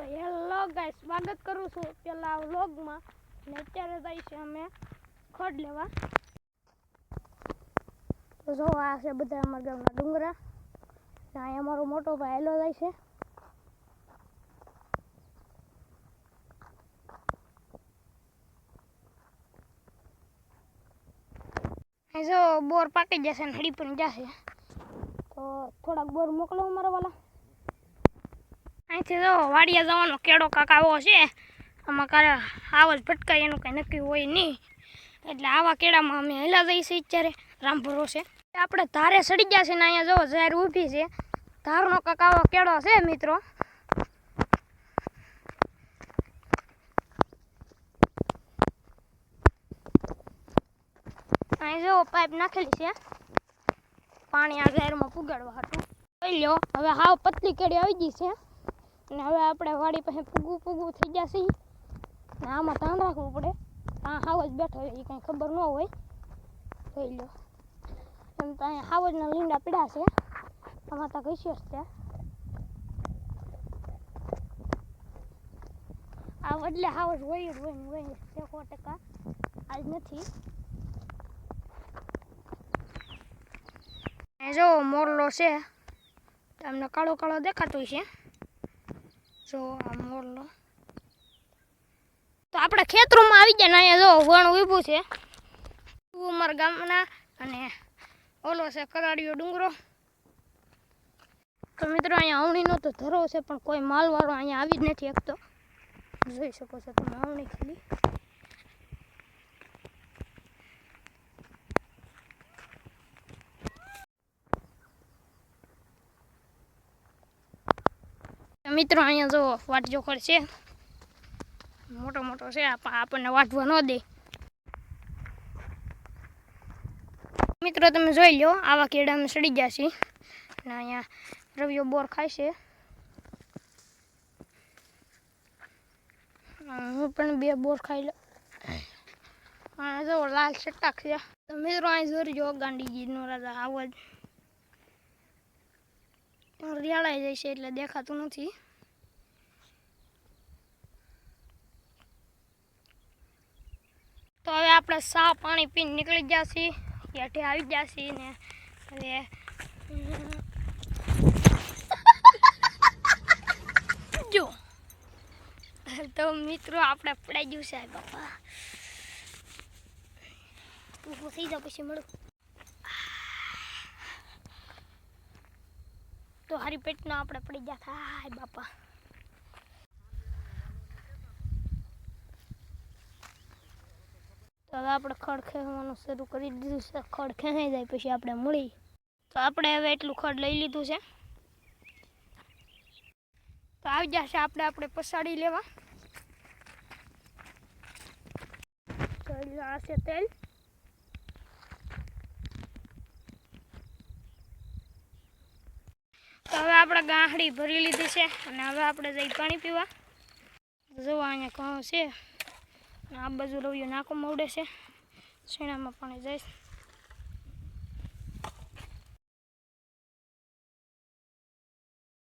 તો hello guys, સ્વાગત કરું છું પેલા વ્લોગમાં. ને અત્યારે છે અમે ખડ લેવા. તો જો આ છે બધા અમારા ગામના ડુંગરા. ને અહીંયા અમારો મોટો ભાઈ હેલો જાય છે. જો બોર પાકી જશે ને હળી પણ જશે. તો થોડાક બોર મોકલો અમારા વાલા. અહીંથી જો વાડિયા જવાનો કેળો કાક આવો છે. આમાં કારે આવો જ ભટકાય, એનું કંઈ નક્કી હોય નહીં. એટલે આવા કેળામાં અમે હેલા જઈશું અત્યારે. રામ ભરોસે. આપણે ધારે સડી ગયા છે ને અહીંયા જો ઝેર ઊભી છે. ધારનો કાક આવો કેળો છે, મિત્રો. અહીં જો પાઇપ નાખેલી છે. પાણી આ ઝેરમાં પુગાડવા હતું જોઈ લો હવે હાવ પતલી કેડી આવી ગઈ છે. અને હવે આપણે વાડી પાસે ફૂગું ફૂગું થઈ જશે ને આમાં ધ્યાન રાખવું પડે. આ હાવ જ બેઠો હોય એ કંઈ ખબર ન હોય. જોઈ લો. એમ તો અહીંયા હાવજના લીંડા પીડા છે. આમાં તો કઈ છે. આ એટલે હાવજ હોય જ હોય ને હોય છે, સો ટકા. આજ નથી. જો મોરલો છે તમને કાળો કાળો દેખાતો છે. જો આ મોરલો તો આપણે ખેતરોમાં આવી ગયા ને અહીંયા જો વણ ઊભું છે. અમારા ગામના અને ઓલો છે કરાડીયો ડુંગરો. તો મિત્રો અહીંયા અવણીનો તો ધરો છે, પણ કોઈ માલવાળો અહીંયા આવી જ નથી એક તો જોઈ શકો છો તમે અવણી ખાલી. મિત્રો, અહીંયા જો વાટ જોખર છે. મોટો મોટો છે આપણને વાટવા ન દે. મિત્રો, તમે જોઈ લો આવા કેળા અમે સડી ગયા છીએ અને અહીંયા રવિયો બોર ખાય છે. હું પણ બે બોર ખાઈ લો અને જો, લાલ ચટાક છે. મિત્રો, અહીં જોઈ જો ગાંધીજીનો રાજા આવો જ. રિયાળાઈ જાય છે એટલે દેખાતું નથી તો હવે આપણે સા પાણી પીને નીકળી જશે હેઠે આવી જશે ને. હવે જો. તો મિત્રો, આપણે પડાઈ ગયું છે બાપા. થઈ જાવ પછી મળું. તો હારી પેટના આપણે પડી ગયા. થાય બાપા. હવે આપણે ખડ ખેવાનું શરૂ કરી દીધું છે. ખડ ખેંચાઈ જાય પછી આપણે મળી. તો આપણે હવે એટલું ખડ લઈ લીધું છે. તો આવી જશે આપણે આપણે પસાડી લેવા. તો આ છે તેલ. તો હવે આપણે ગાંહડી ભરી લીધી છે અને હવે આપણે જઈ પાણી પીવા. જોવા અહીંયા ઘઉં છે. અને આ બાજુ રવિયો નાકો મવડે છે. શેણામાં પાણી જાય.